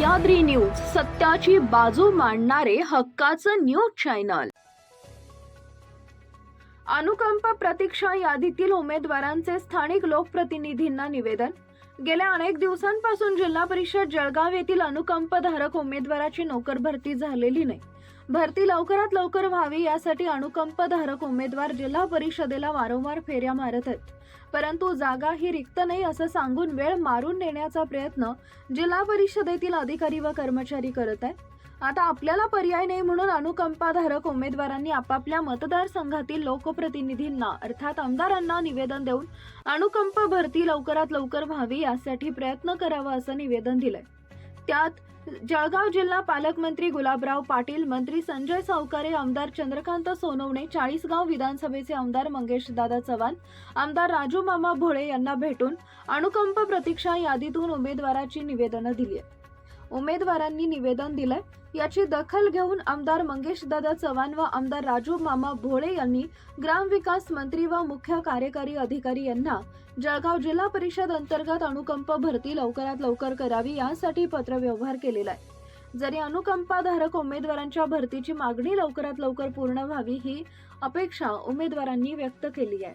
याद्री news सत्याची बाजू मांडणारे हक्काचं न्यूज चॅनल. अनुकंप प्रतीक्षा यादीतील उमेदवारांचे स्थानिक लोकप्रतिनिधींना निवेदन. गेल्या अनेक दिवसांपासून जिल्हा परिषद जळगाव येथील अनुकंपधारक उमेदवाराची नोकर भरती झालेली नाही. भरती लवकरात लवकर व्हावी यासाठी अनुकंपधारक उमेदवार जिल्हा परिषदेला वारंवार फेऱ्या मारत आहेत. परंतु जागा ही रिक्त नाही असं सांगून वेळ मारून नेण्याचा प्रयत्न जिल्हा परिषदेतील अधिकारी व कर्मचारी करत आहेत. आता आपल्याला पर्याय नाही म्हणून अनुकंपाधारक उमेदवारांनी आपापल्या मतदारसंघातील लोकप्रतिनिधींना अर्थात आमदारांना निवेदन देऊन अनुकंप भरती लवकरात लवकर व्हावी यासाठी प्रयत्न करावा असं निवेदन दिलंय. त्यात जळगाव जिल्हा पालकमंत्री गुलाबराव पाटील मंत्री संजय सावकारे आमदार चंद्रकांत सोनवणे चाळीसगाव विधानसभेचे आमदार मंगेशदादा चव्हाण आमदार राजू मामा भोळे यांना भेटून अनुकंप प्रतीक्षा यादीतून उमेदवाराची निवेदनं दिली आहेत. उमेदवारांनी निवेदन दिलंय. याची दखल घेऊन आमदार मंगेश दादा चव्हाण व आमदार राजू मामा भोळे यांनी ग्रामविकास मंत्री व मुख्य कार्यकारी अधिकारी यांना जळगाव जिल्हा परिषद अंतर्गत अनुकंप भरती लवकरात लवकर करावी यासाठी पत्रव्यवहार केलेला आहे. जरी अनुकंपाधारक उमेदवारांच्या भरतीची मागणी लवकरात लवकर पूर्ण व्हावी ही अपेक्षा उमेदवारांनी व्यक्त केली आहे.